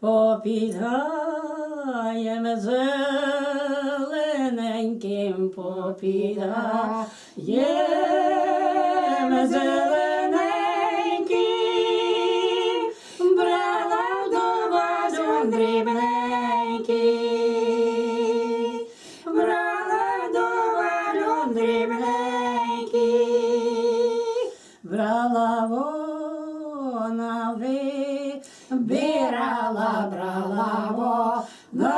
попід гаєм зелененьким попід гаєм зелененьким брала вдова жон дрібненький, брала вдова жон дрібненький, брала вона вибирала, брала вона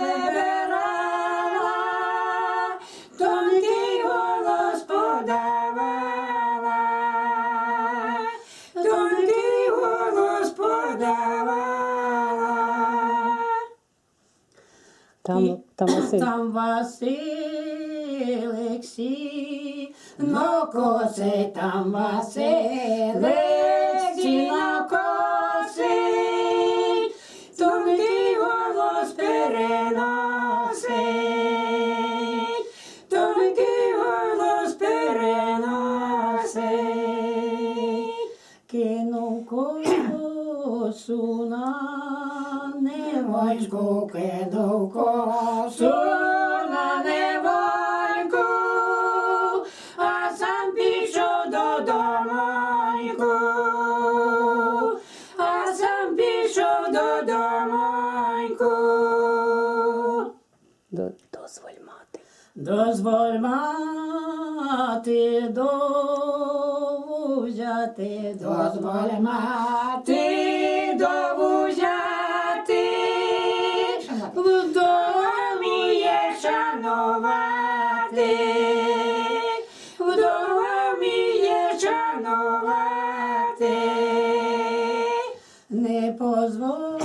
вибирала, тонкий голос подавала, тонкий голос подавала. Там, там Василь. Там Василик сі, но коси, там Василик кинув косу на невольку, кинув косу на невольку, а сам пішов додомоньку, а сам пішов додомоньку. До- Дозволь мати. Дозволь мати дову взяти, дозволь мати дову взяти, в домі є шанувати, в домі є шанувати, не позволю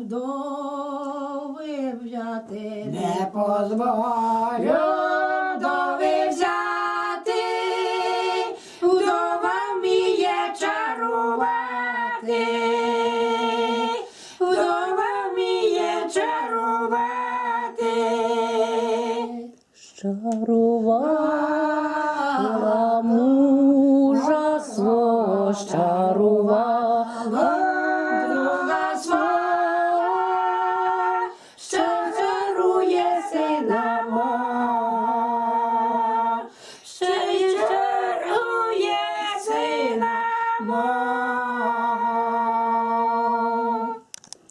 вдови взяти, не позволю Щарувала мужа свого, щарувала друга свого, що дарує сина що дарує сина мого.